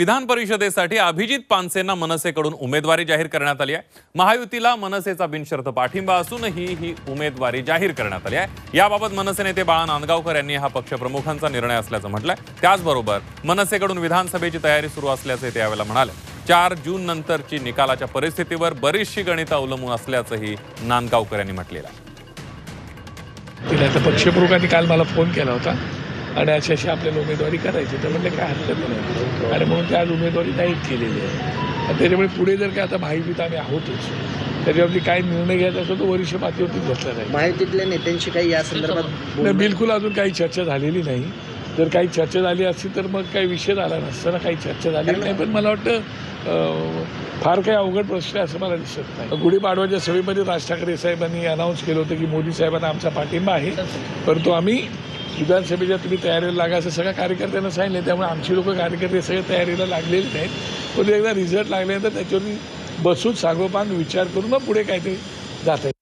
विधान परिषदेसाठी अभिजित पानसेंना मनसेकडून उमेदवारी जाहीर करण्यात आली आहे. महायुतीला मनसेचा बिनशर्त पाठिंबा असूनही ही उमेदवारी जाहीर करण्यात आली आहे. याबाबत मनसे नेते बाळा नांदगावकर यांनी हा पक्षप्रमुखांचा निर्णय असल्याचं म्हटलंय. त्याचबरोबर मनसेकडून विधानसभेची तयारी सुरू असल्याचे ते यावेळेला म्हणाले. चार जून नंतरची निकालाच्या परिस्थितीवर बरीचशी गणितं अवलंबून असल्याचंही नांदगावकर यांनी म्हटलेलं आहे. पक्षप्रमुखांनी काल मला फोन केला होता. आणि अशी अशी आपल्याला उमेदवारी करायची तर म्हणलं काय हरकत नाही. आणि म्हणून ते आज उमेदवारी नाही केलेली आहे. आणि त्याच्यामुळे पुढे जर का आता महायुतीत आम्ही आहोतच त्याच्यावरती काय निर्णय घ्यायचा असतो तो वरिष्ठ पातळीवरती घेतला जाईल. महायुतीतल्या नेत्यांशी काही या संदर्भात बिलकुल अजून काही चर्चा झालेली नाही. जर काही चर्चा झाली असती तर मग काही विषय झाला नसताना काही चर्चा झालेली नाही पण मला वाटतं फार काही अवघड प्रश्न आहे असं मला दिसत नाही. गुढीपाडवाच्या सभेमध्ये राज ठाकरे साहेबांनी अनाऊन्स केलं होतं की मोदी साहेबांना आमचा पाठिंबा आहे परंतु आम्ही विधानसभेच्या तुम्ही तयारीला लागा असं सगळ्या कार्यकर्त्यांना सांगितलं. त्यामुळे आमची लोक कार्यकर्ते सगळे तयारीला लागलेले नाहीत पण एकदा रिझल्ट लागल्यानंतर त्याच्यावरती बसून सांगोपांग विचार करून मग पुढे काहीतरी जात आहे